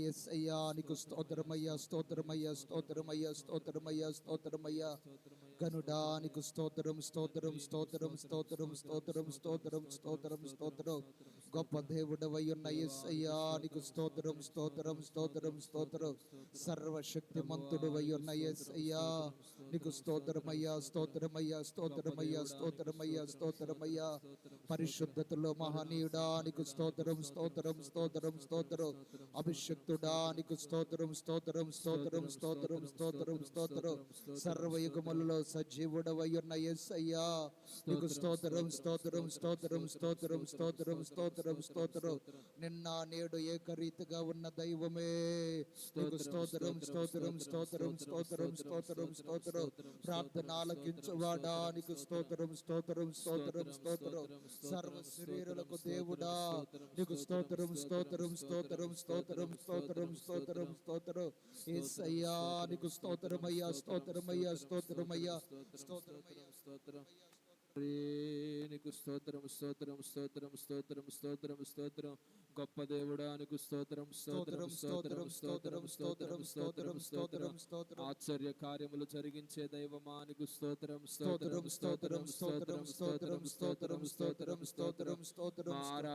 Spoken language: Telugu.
ఎస్ అయ్యా నీకు స్తోత్రమయ్యా స్తోత్రమయ్యా స్తోత్రమయ్యా స్తోత్రమయ్యా స్తోత్రమయ్యా గనుడా నీకు స్తోత్రం స్తోత్రం స్తోత్రం స్తోత్రం స్తోత్రం స్తోత్రం స్తోత్రం స్తోత్రం గొప్ప దేవుడవై ఉన్న ఎస్ అయ్యా నీకు స్తోత్రం స్తోత్రం స్తోత్రం స్తోత్రం సర్వశక్తిమంతుడు ఉన్న ఎస్ అయ్యా నీకు స్తోత్రమయ్యా స్తోత్రమయ్యా స్తోత్రమయ్యా స్తోత్రమయ్యా స్తోత్రమయ్యా పరిశుద్ధతలో మహనీయుడా నీకు స్తోత్రం స్తోత్రం స్తోత్రం స్తోత్రం అభిషక్తుడా నీకు స్తోత్రం స్తోత్రం స్తోత్రం స్తోత్రం స్తోత్రం స్తోత్రం సర్వయుగములలో సజీవుడవై ఉన్న ఎస్ నీకు స్తోత్రం స్తోత్రం స్తోత్రం స్తోత్రం స్తోత్రం స్తోత్రం స్తోత్రం నిన్న నేడు ఏకరీతిగా ఉన్న దైవమే నీకు స్తోత్రం స్తోత్రం స్తోత్రం స్తోత్రం స్తోత్రం స్తోత్రం ప్రార్థన ఆలకించువాడా నీకు స్తోత్రం స్తోత్రం స్తోత్రం స్తోత్రం సర్వ శరీరులకు దేవుడా నీకు స్తోత్రం స్తోత్రం స్తోత్రం స్తోత్రం స్తోత్రం స్తోత్రం స్తోత్రం యేసయ్యా నీకు స్తోత్రమయ్యా స్తోత్రమయ్యా స్తోత్రమయ్యా స్తోత్రమయ్యా స్తోత్రం నీకు స్తోత్రం స్తోత్రం స్తోత్రం స్తోత్రం స్తోత్రం స్తోత్రం గొప్ప దేవుడా నీకు స్తోత్రం స్తోత్రం స్తోత్రం స్తోత్రం స్తోత్రం స్తోత్రం స్తోత్రం స్తోత్రం ఆశ్చర్య కార్యములు జరిగించే దైవమా నీకు స్తోత్రం స్తోత్రం స్తోత్రం స్తోత్రం స్తోత్రం స్తోత్రం స్తోత్రం స్తోత్రం స్తోత్రం ఆరాధన